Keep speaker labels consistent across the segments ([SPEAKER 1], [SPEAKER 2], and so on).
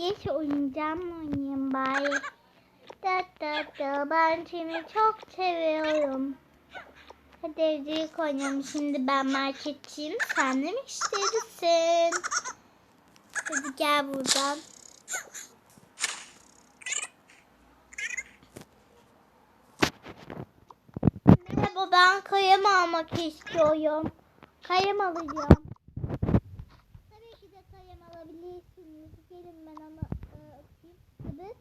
[SPEAKER 1] Geç oyuncağımla oynayayım bari. Da da da ben seni çok seviyorum. Hadi evcilik oynayalım. Şimdi ben marketçiyim. Sen de müşterisin. Hadi gel buradan. Merhaba ben kayam almak istiyorum. Kayam alacağım. Tabii ki de kayam alabilirsiniz. Gelin ben onu e, atayım. Evet.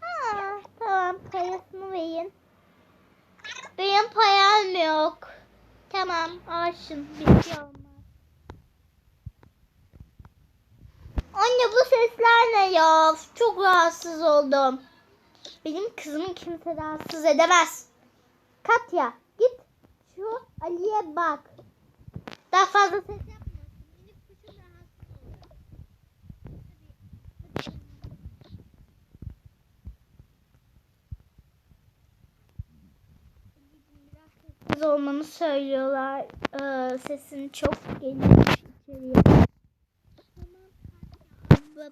[SPEAKER 1] Ha, tamam parasını verin. Benim param yok. Tamam alsın bir şey olmaz. Anne bu sesler ne ya? Çok rahatsız oldum. Benim kızımı kimse rahatsız edemez. Katya git şu Ali'ye bak. Daha fazla ses yapmasın. Benim kuşum rahatsız oluyor. Hadi, hadi. Biraz olmanı söylüyorlar. Ee, sesin çok geliyor içeriye.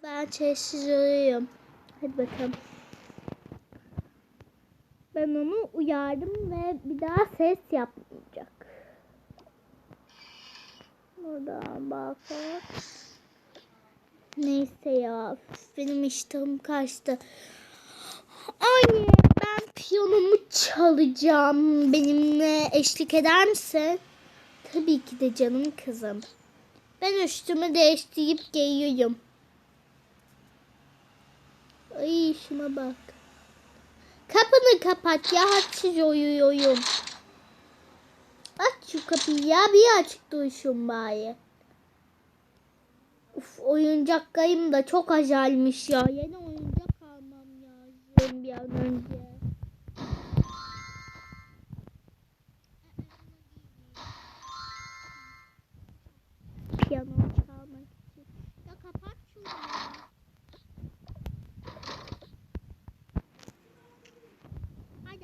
[SPEAKER 1] Ben sessiz oluyorum. Hadi bakalım. Ben onu uyardım ve bir daha ses yapmayacak. Buradan bakalım. Neyse ya. Benim iştahım kaçtı. Anne ben piyanomu çalacağım. Benimle eşlik eder misin? Tabii ki de canım kızım. Ben üstümü değiştirip geliyorum. Ay şuna bak. Kapını kapat ya haksız uyuyorum. Aç şu kapıyı ya bir açık dursun bari. Uf oyuncak kayım da çok acelmiş ya. Yeni oyuncak almam lazım bir an önce.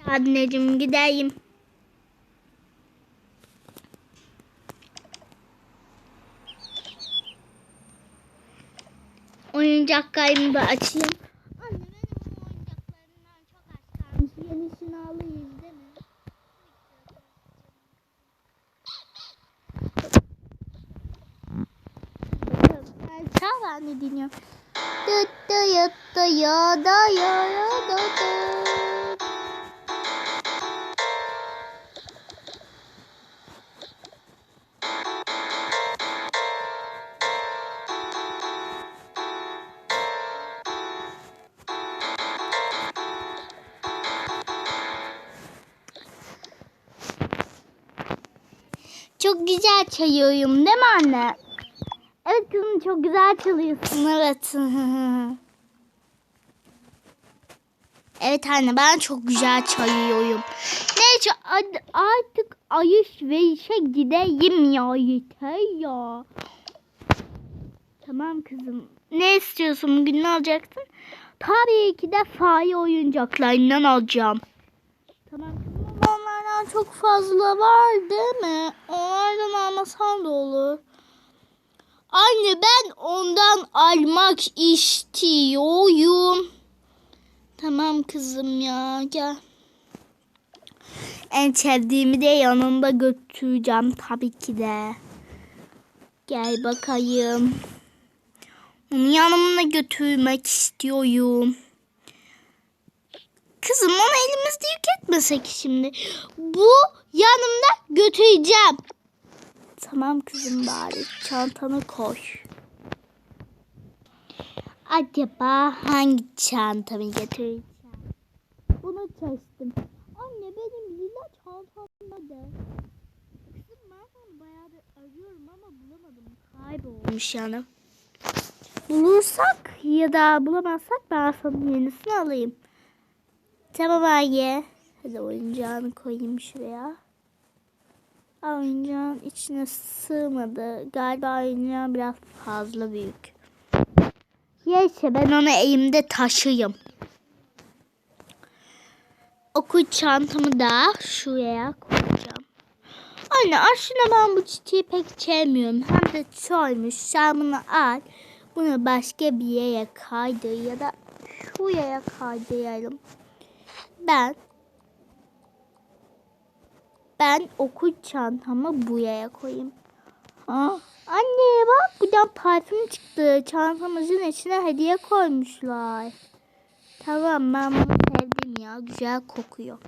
[SPEAKER 1] Anneciğim gideyim. Oyuncak kaybımı da açayım. Anne benim bu oyuncaklarımdan çok az kalmış. Yenisini alıyız değil mi? Çal de dinliyorum. Dı ya da ya da ya da da. Çok güzel çalıyorum değil mi anne? Evet kızım çok güzel çalıyorsun evet. evet anne ben çok güzel çalıyorum. Neyse artık alışverişe gideyim ya yeter ya. Tamam kızım. Ne istiyorsun bugün ne alacaksın? Tabii ki de fare oyuncaklarından alacağım. Tamam çok fazla var değil mi? Onlardan almasan da olur. Anne ben ondan almak istiyorum. Tamam kızım ya gel. En sevdiğimi de yanımda götüreceğim tabii ki de. Gel bakayım. Onu yanımda götürmek istiyorum. Kızım onu elimizde yük etmesek şimdi. Bu yanımda götüreceğim. Tamam kızım bari çantanı koy. Acaba hangi çantamı getireceğim? Bunu seçtim. Anne benim lila çantamda da. Kızım ben onu bayağı bir arıyorum ama bulamadım. Kaybolmuş yani. Bulursak ya da bulamazsak ben sana yenisini alayım. Tamam anne. Hadi oyuncağını koyayım şuraya. Oyuncağın içine sığmadı. Galiba oyuncağın biraz fazla büyük. Neyse ben onu elimde taşıyayım. Okul çantamı da şuraya koyacağım. Anne aslında ben bu çiçeği pek sevmiyorum. Hem de soymuş. Sen bunu al. Bunu başka bir yere kaydır ya da şuraya kaydıralım. Ben ben okul çantamı buraya koyayım. Aa, anne bak buradan parfüm çıktı. Çantamızın içine hediye koymuşlar. Tamam ben bunu sevdim ya. Güzel kokuyor.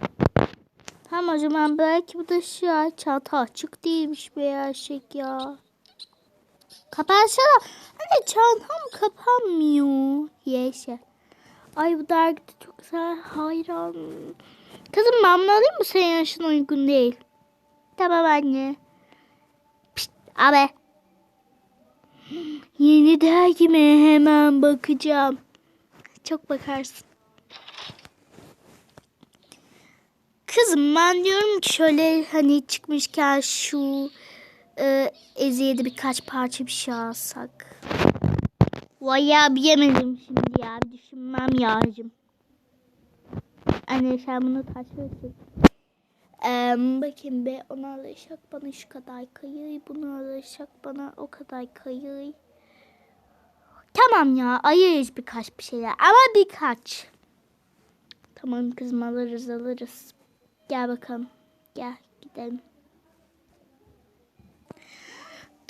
[SPEAKER 1] Tamam o zaman belki bu da şu an çanta açık değilmiş be gerçek ya. Kapatsana. Anne çantam kapanmıyor. Yeşe. Ay bu dergide çok güzel. Hayran. Kızım ben bunu alayım mı? Senin yaşına uygun değil. Tamam anne. Pişt, abi. Yeni dergime hemen bakacağım. Çok bakarsın. Kızım ben diyorum ki şöyle hani çıkmışken şu e, Ezi'ye de birkaç parça bir şey alsak. Vay ya bilemedim şimdi ya. Bir düşünmem lazım. Anne sen bunu taşırsın. Ee, bakayım be onu alırsak bana şu kadar kayır. Bunu alırsak bana o kadar kayır. Tamam ya ayırırız birkaç bir şeyler ama birkaç. Tamam kızım alırız alırız. Gel bakalım. Gel gidelim.